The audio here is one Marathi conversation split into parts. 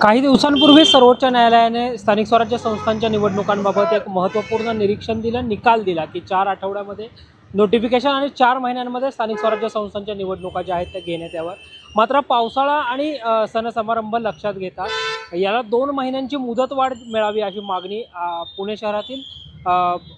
काही दिवसांपूर्वी सर्वोच्च न्यायालयाने स्थानिक स्वराज्य संस्थांच्या निवडणुकांबाबत एक महत्त्वपूर्ण निरीक्षण दिलं निकाल दिला की चार आठवड्यामध्ये नोटिफिकेशन आणि चार महिन्यांमध्ये स्थानिक स्वराज्य संस्थांच्या निवडणुका ज्या आहेत त्या घेण्यात याव्या मात्र पावसाळा आणि सणसमारंभ सण समारंभ लक्षात घेता याला दोन महिन्यांची मुदतवाढ मिळावी अशी मागणी पुणे शहरातील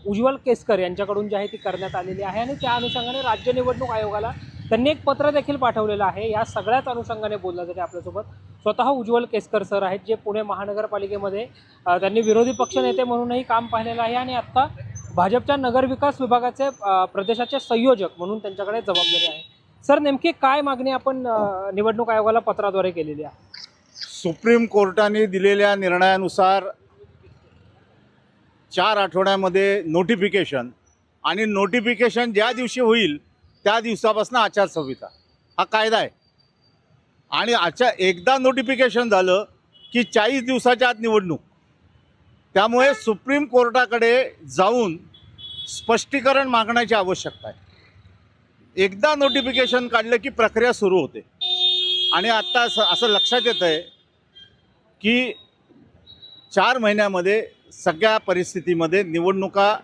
उज्ज्वल केसकर यांच्याकडून जी आहे ती करण्यात आलेली आहे आणि त्या अनुषंगाने राज्य निवडणूक आयोगाला त्यांनी एक पत्र देखील पाठवलेलं आहे. या सगळ्याच अनुषंगाने बोलण्यासाठी आपल्यासोबत. स्वतः उज्ज्वल केसकर सर आहेत जे पुणे महानगरपालिकेमध्ये त्यांनी विरोधी पक्षनेते म्हणूनही काम पाहिलेलं आहे आणि आत्ता भाजपच्या नगरविकास विभागाचे प्रदेशाचे संयोजक म्हणून त्यांच्याकडे जबाबदारी आहे. सर नेमकी काय मागणी आपण निवडणूक आयोगाला पत्राद्वारे केलेली आहे? सुप्रीम कोर्टाने दिलेल्या निर्णयानुसार चार आठवड्यामध्ये नोटिफिकेशन आणि नोटिफिकेशन ज्या दिवशी होईल त्या दिवसापासून आचारसंहिता. हा कायदा आहे. आणि अच्छा एकदा नोटिफिकेशन झालं की चाळीस दिवसाच्या आत निवडणूक. त्यामुळे सुप्रीम कोर्टाकडे जाऊन स्पष्टीकरण मागण्याची आवश्यकता आहे. एकदा नोटिफिकेशन काढलं की प्रक्रिया सुरू होते. आणि आत्ता असं असं लक्षात येतं आहे की चार महिन्यामध्ये सगळ्या परिस्थितीमध्ये निवडणुका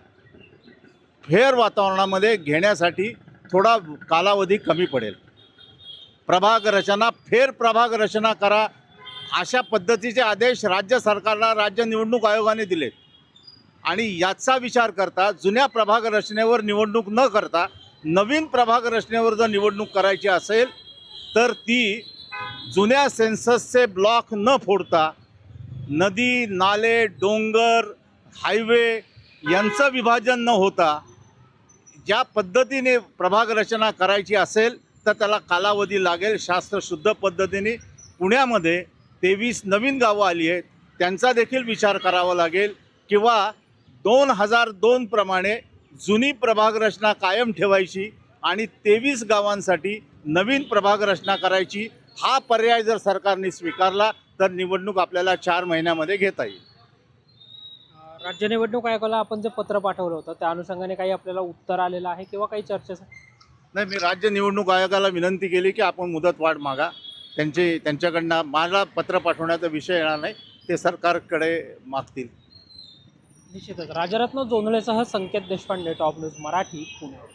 फेअर वातावरणामध्ये घेण्यासाठी थोडा कालावधी कमी पडेल. प्रभाग रचना फेर प्रभाग रचना करा अशा पद्धतीचे आदेश राज्य सरकारला राज्य निवडणूक आयोगाने दिले. आणि याचा विचार करता जुन्या प्रभाग रचनेवर निवडणूक न करता नवीन प्रभाग रचनेवर जर निवडणूक करायची असेल तर ती जुन्या सेन्ससचे ब्लॉक न फोडता नदी नाले डोंगर हायवे यांचं विभाजन न होता ज्या पद्धतीने प्रभाग रचना करायची असेल तर त्याला कालावधी लागेल. शास्त्रशुद्ध पद्धतीने पुण्यामध्ये तेवीस नवीन गावं आली आहेत. त्यांचा देखील विचार करावा लागेल. किंवा दोन हजार दोन प्रमाणे जुनी प्रभाग रचना कायम ठेवायची आणि तेवीस गावांसाठी नवीन प्रभाग रचना करायची हा पर्याय जर सरकारने स्वीकारला तर निवडणूक आपल्याला चार महिन्यामध्ये घेता येईल. राज्य निवडणूक आयोगाला आपण जे पत्र पाठवलं होतं त्या अनुषंगाने काही आपल्याला उत्तर आलेलं आहे किंवा काही चर्चा नाही मी राज्य निवडणूक आयोगाला विनंती केली की आपण मुदतवाढ मागा. त्यांचे त्यांच्याकडनं मला पत्र पाठवण्याचा विषय येणार नाही. ते सरकारकडे मागतील. निश्चितच. राजरत्न जोंधळेसह संकेत देशपांडे टॉप न्यूज मराठी पुणे.